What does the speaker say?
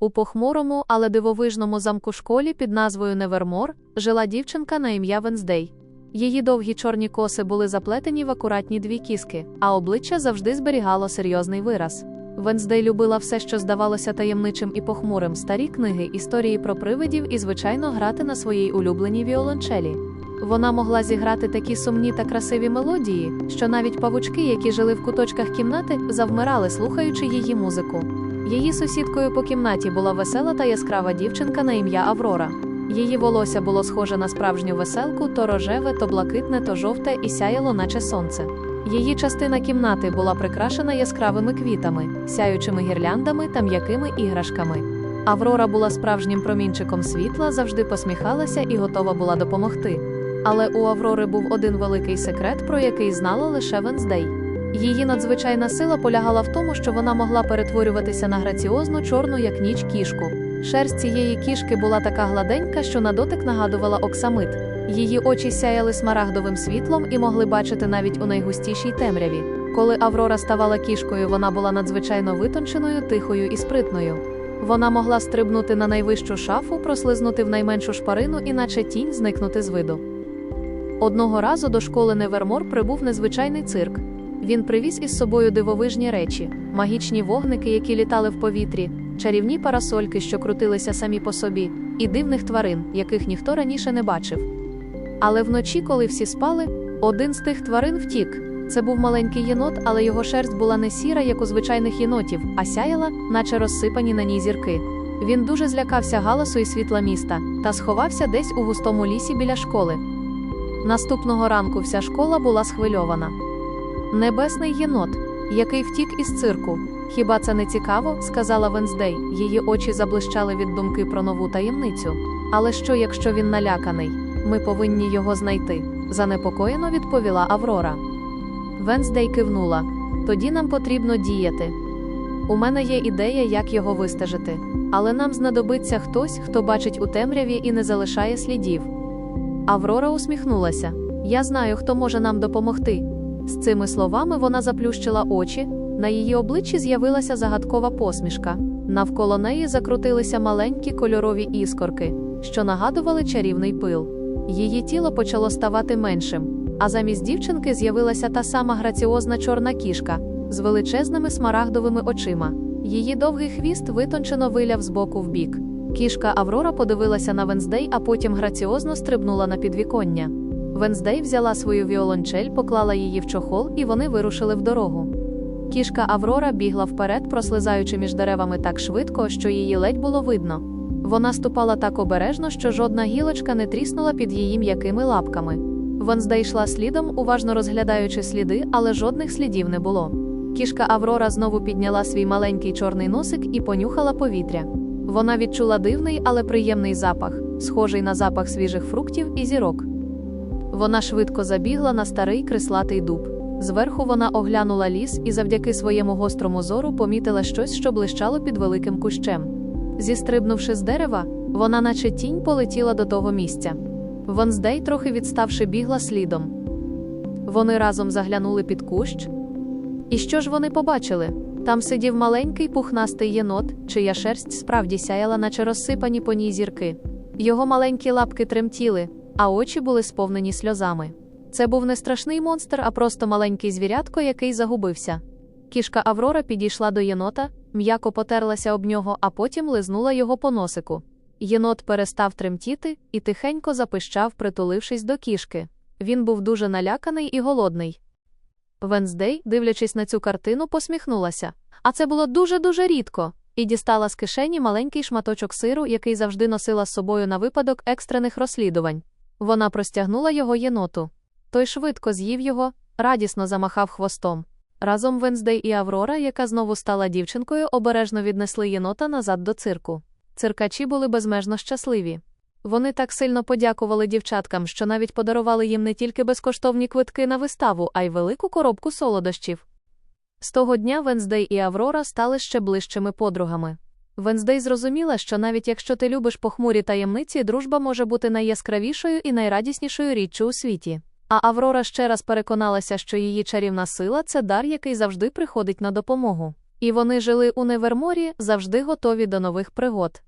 У похмурому, але дивовижному замку школі під назвою Невермор жила дівчинка на ім'я Венздей. Її довгі чорні коси були заплетені в акуратні дві кіски, а обличчя завжди зберігало серйозний вираз. Венздей любила все, що здавалося таємничим і похмурим, старі книги, історії про привидів і, звичайно, грати на своїй улюбленій віолончелі. Вона могла зіграти такі сумні та красиві мелодії, що навіть павучки, які жили в куточках кімнати, завмирали, слухаючи її музику. Її сусідкою по кімнаті була весела та яскрава дівчинка на ім'я Аврора. Її волосся було схоже на справжню веселку, то рожеве, то блакитне, то жовте і сяяло, наче сонце. Її частина кімнати була прикрашена яскравими квітами, сяючими гірляндами та м'якими іграшками. Аврора була справжнім промінчиком світла, завжди посміхалася і готова була допомогти. Але у Аврори був один великий секрет, про який знала лише Венздей. Її надзвичайна сила полягала в тому, що вона могла перетворюватися на граціозну чорну, як ніч кішку. Шерсть цієї кішки була така гладенька, що на дотик нагадувала оксамит. Її очі сяяли смарагдовим світлом і могли бачити навіть у найгустішій темряві. Коли Аврора ставала кішкою, вона була надзвичайно витонченою, тихою і спритною. Вона могла стрибнути на найвищу шафу, прослизнути в найменшу шпарину і наче тінь зникнути з виду. Одного разу до школи Невермор прибув незвичайний цирк. Він привіз із собою дивовижні речі, магічні вогники, які літали в повітрі, чарівні парасольки, що крутилися самі по собі, і дивних тварин, яких ніхто раніше не бачив. Але вночі, коли всі спали, один з тих тварин втік. Це був маленький єнот, але його шерсть була не сіра, як у звичайних єнотів, а сяяла, наче розсипані на ній зірки. Він дуже злякався галасу і світла міста та сховався десь у густому лісі біля школи. Наступного ранку вся школа була схвильована. Небесний єнот, який втік із цирку. Хіба це не цікаво? сказала Венздей. Її очі заблищали від думки про нову таємницю. Але що, якщо він наляканий? Ми повинні його знайти, занепокоєно відповіла Аврора. Венздей кивнула. Тоді нам потрібно діяти. У мене є ідея, як його вистежити, але нам знадобиться хтось, хто бачить у темряві і не залишає слідів. Аврора усміхнулася. Я знаю, хто може нам допомогти. З цими словами вона заплющила очі, на її обличчі з'явилася загадкова посмішка. Навколо неї закрутилися маленькі кольорові іскорки, що нагадували чарівний пил. Її тіло почало ставати меншим, а замість дівчинки з'явилася та сама граціозна чорна кішка з величезними смарагдовими очима. Її довгий хвіст витончено виляв з боку в бік. Кішка Аврора подивилася на Венздей, а потім граціозно стрибнула на підвіконня. Венздей взяла свою віолончель, поклала її в чохол, і вони вирушили в дорогу. Кішка Аврора бігла вперед, прослизаючи між деревами так швидко, що її ледь було видно. Вона ступала так обережно, що жодна гілочка не тріснула під її м'якими лапками. Венздей йшла слідом, уважно розглядаючи сліди, але жодних слідів не було. Кішка Аврора знову підняла свій маленький чорний носик і понюхала повітря. Вона відчула дивний, але приємний запах, схожий на запах свіжих фруктів і зірок. Вона швидко забігла на старий крислатий дуб. Зверху вона оглянула ліс і завдяки своєму гострому зору помітила щось, що блищало під великим кущем. Зістрибнувши з дерева, вона, наче тінь, полетіла до того місця. Вонздей, трохи відставши, бігла слідом. Вони разом заглянули під кущ. І що ж вони побачили? Там сидів маленький пухнастий єнот, чия шерсть справді сяяла, наче розсипані по ній зірки. Його маленькі лапки тремтіли, а очі були сповнені сльозами. Це був не страшний монстр, а просто маленький звірятко, який загубився. Кішка Аврора підійшла до єнота, м'яко потерлася об нього, а потім лизнула його по носику. Єнот перестав тремтіти і тихенько запищав, притулившись до кішки. Він був дуже наляканий і голодний. Венздей, дивлячись на цю картину, посміхнулася. А це було дуже-дуже рідко, і дістала з кишені маленький шматочок сиру, який завжди носила з собою на випадок екстрених розслідувань. Вона простягнула його єноту. Той швидко з'їв його, радісно замахав хвостом. Разом Венздей і Аврора, яка знову стала дівчинкою, обережно віднесли єнота назад до цирку. Циркачі були безмежно щасливі. Вони так сильно подякували дівчаткам, що навіть подарували їм не тільки безкоштовні квитки на виставу, а й велику коробку солодощів. З того дня Венздей і Аврора стали ще ближчими подругами. Венздей зрозуміла, що навіть якщо ти любиш похмурі таємниці, дружба може бути найяскравішою і найрадіснішою річчю у світі. А Аврора ще раз переконалася, що її чарівна сила це дар, який завжди приходить на допомогу. І вони жили у Неверморі, завжди готові до нових пригод.